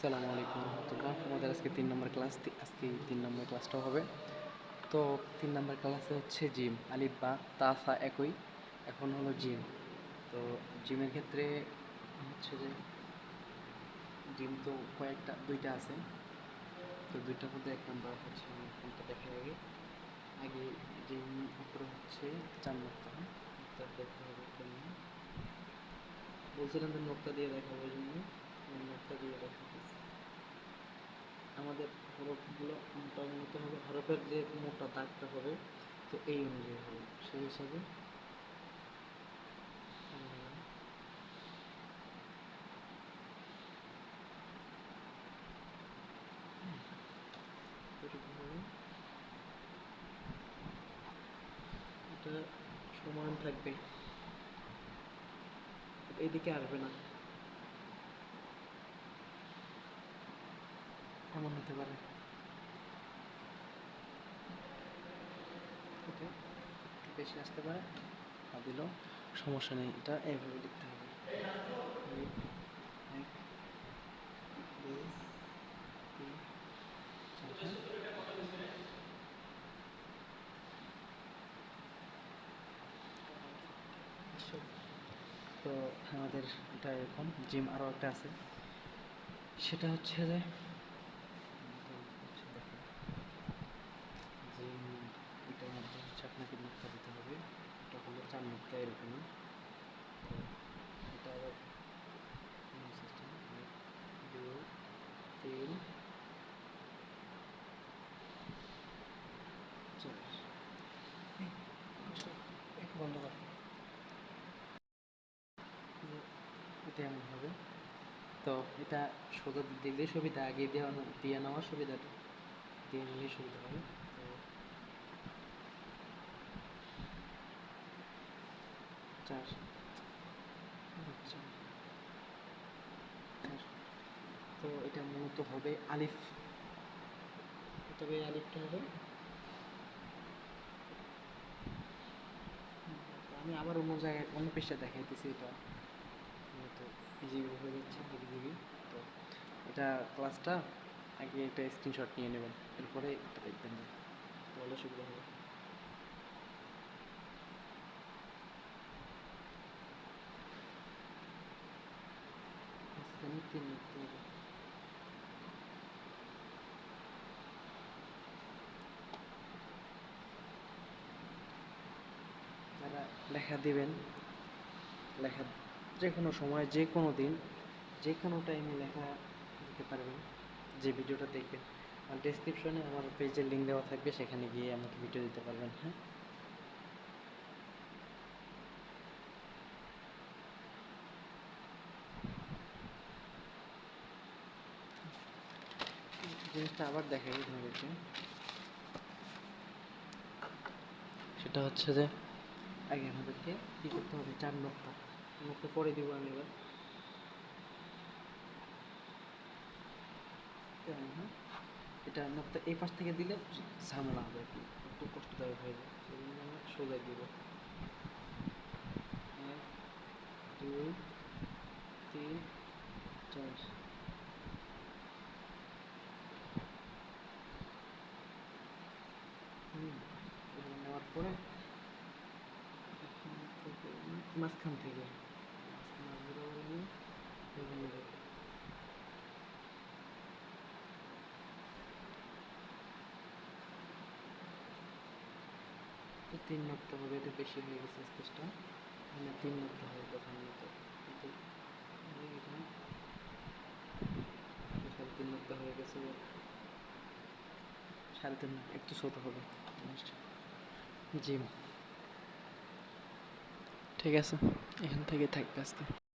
সালামু আলাইকুম রহমতুল্লাহ। আমাদের আজকে তিন নম্বর ক্লাস আজকে তিন নম্বর ক্লাসটা হবে। তো তিন নম্বর ক্লাসে হচ্ছে জিম, আলিফ বা তাসা একই, এখন হলো জিম। তো জিমের ক্ষেত্রে হচ্ছে যে জিম তো কয়েকটা, দুইটা আছে। তো দুইটার মধ্যে এক নম্বর হচ্ছে কোনটা দেখা আগে। আগে জিম উপরে হচ্ছে চার নোক্তা নোক্তা দেখতে হবে বলছিলাম যে নোক্তা দিয়ে দেখাবো জন্য। নোক্তা দিয়ে দেখাতেছি আমাদের হরফগুলো মোটা মতো হবে হরফের যে মোটা দাগটা হবে, তো এই অনুযায়ী হবে। সেই হিসাবে সমান থাকবে। এইদিকে আসবে না। এমন হতে পারে? বেশি আসতে পারে। আর দিল। সমস্যা নেই, এটা এইভাবে লিখতে হবে? তো আমাদের এটা এরকম জিম আরও একটা আছে। সেটা হচ্ছে যে জিম এটার মধ্যে হচ্ছে আপনাকে মুক্তা দিতে হবে এটা হলো চার মুক্তা এরকমই তো এটা আবার সিস্টেম এক দুই তিন হবে তো এটা সোজা দেখলে সুবিধা, আগে দেওয়া দিয়ে নেওয়ার সুবিধাটা। দিয়ে নিলেই সুবিধা হবে। তো এটা মূলত হবে আলিফ। তবে আলিফটা হবে? আমি আবার অন্য জায়গায়, অন্য পৃষ্ঠা দেখাইতেছি এটা। তো ইজিবি হয়ে যাচ্ছে ইজিবি তো এটা ক্লাসটা আগে একটা স্ক্রিনশট নিয়ে নেবেন, এরপরে এটা দেখবেন। তাহলে সুবিধা হবে মাঝখানে তিন লিখতে হবে যারা লেখা দিবেন। লেখা যে কোনো সময় যে কোনো দিন যে কোনো টাইমে লেখা দিতে পারবেন। যে ভিডিওটা দেখবেন, আর ডেসক্রিপশনে আমার পেজের লিঙ্ক দেওয়া থাকবে, সেখানে গিয়ে আমাকে ভিডিও দিতে পারবেন হ্যাঁ? জিনিসটা আবার দেখাই আপনাদেরকে। সেটা হচ্ছে যে আগে আমাদেরকে কী করতে হবে? চার নোক্তা। নোক্তা পরে দিব আমি এবার? এটা নোক্তা এই পাশ থেকে দিলে ঝামেলা হবে আর কি। একটু কষ্টদায়ক হয়ে যায়। সেই জন্য আমরা সোজা দিব। এক, দুই, তিন, চার হুম এগুলো নেওয়ার পরে এখান থেকে মাঝখান থেকে তিন নোক্তা হবে এটা বেশি হয়ে গেছে স্পেসটা মানে তিন নোক্তা হবে প্রথম মতো কিন্তু এই সাড়ে তিন নোক্তা হয়ে গেছে সাড়ে তিন একটু ছোট হবে জিনিসটা জি ঠিক আছে এখান থেকে থাকবে আজকে।